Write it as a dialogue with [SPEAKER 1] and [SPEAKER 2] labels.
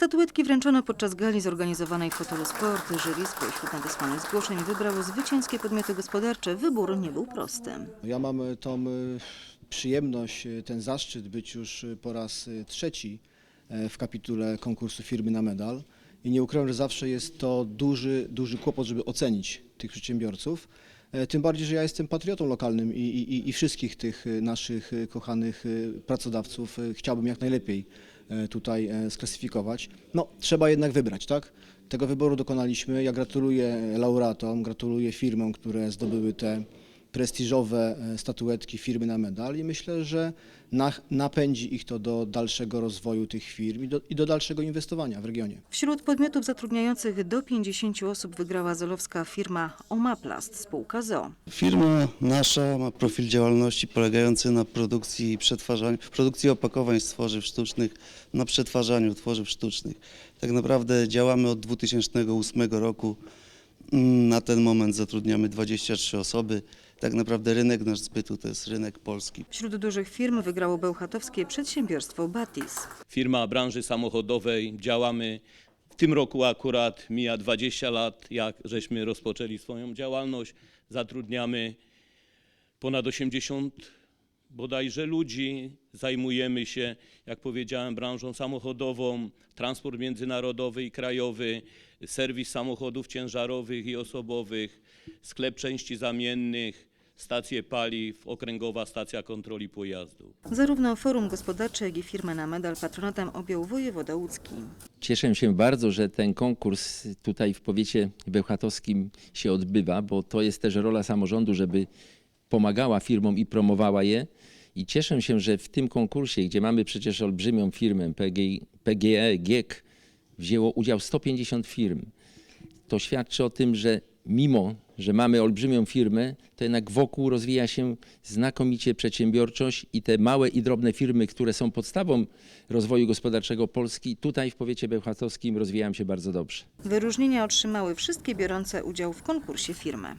[SPEAKER 1] Statuetki wręczono podczas gali zorganizowanej w hotelu Sport. Jury spośród nadesłanych zgłoszeń wybrało zwycięskie podmioty gospodarcze. Wybór nie był prosty.
[SPEAKER 2] Ja mam e, tą e, przyjemność, e, ten zaszczyt być już po raz trzeci w kapitule konkursu firmy na medal. I nie ukrywam, że zawsze jest to duży, duży kłopot, żeby ocenić tych przedsiębiorców. Tym bardziej, że ja jestem patriotą lokalnym i, i, i wszystkich tych naszych kochanych pracodawców chciałbym jak najlepiej tutaj e, sklasyfikować. No, trzeba jednak wybrać, tak? Tego wyboru dokonaliśmy. Ja gratuluję laureatom, gratuluję firmom, które zdobyły te prestiżowe e, statuetki firmy na medal i myślę, że na, napędzi ich to do dalszego rozwoju tych firm i do, i do dalszego inwestowania w regionie.
[SPEAKER 1] Wśród podmiotów zatrudniających do 50 osób wygrała zolowska firma Omaplast, spółka ZO.
[SPEAKER 3] Firma nasza ma profil działalności polegający na produkcji i przetwarzaniu, produkcji opakowań z tworzyw sztucznych, na przetwarzaniu tworzyw sztucznych. Tak naprawdę działamy od 2008 roku. Na ten moment zatrudniamy 23 osoby. Tak naprawdę rynek nasz zbytu to jest rynek polski.
[SPEAKER 1] Wśród dużych firm wygrało bełchatowskie przedsiębiorstwo Batis.
[SPEAKER 4] firma branży samochodowej. Działamy w tym roku akurat mija 20 lat, jak żeśmy rozpoczęli swoją działalność. Zatrudniamy ponad 80 bodajże ludzi. Zajmujemy się, jak powiedziałem, branżą samochodową, transport międzynarodowy i krajowy, serwis samochodów ciężarowych i osobowych, sklep części zamiennych, stacje paliw, okręgowa stacja kontroli pojazdu.
[SPEAKER 1] Zarówno Forum Gospodarcze, jak i firmę na medal patronatem objął wojewoda łódzki.
[SPEAKER 5] Cieszę się bardzo, że ten konkurs tutaj w powiecie bełchatowskim się odbywa, bo to jest też rola samorządu, żeby pomagała firmom i promowała je. I cieszę się, że w tym konkursie, gdzie mamy przecież olbrzymią firmę PG, PGE, GIEK, wzięło udział 150 firm. To świadczy o tym, że mimo, że mamy olbrzymią firmę, to jednak wokół rozwija się znakomicie przedsiębiorczość i te małe i drobne firmy, które są podstawą rozwoju gospodarczego Polski, tutaj w powiecie bełchatowskim rozwijają się bardzo dobrze.
[SPEAKER 1] Wyróżnienia otrzymały wszystkie biorące udział w konkursie firmy.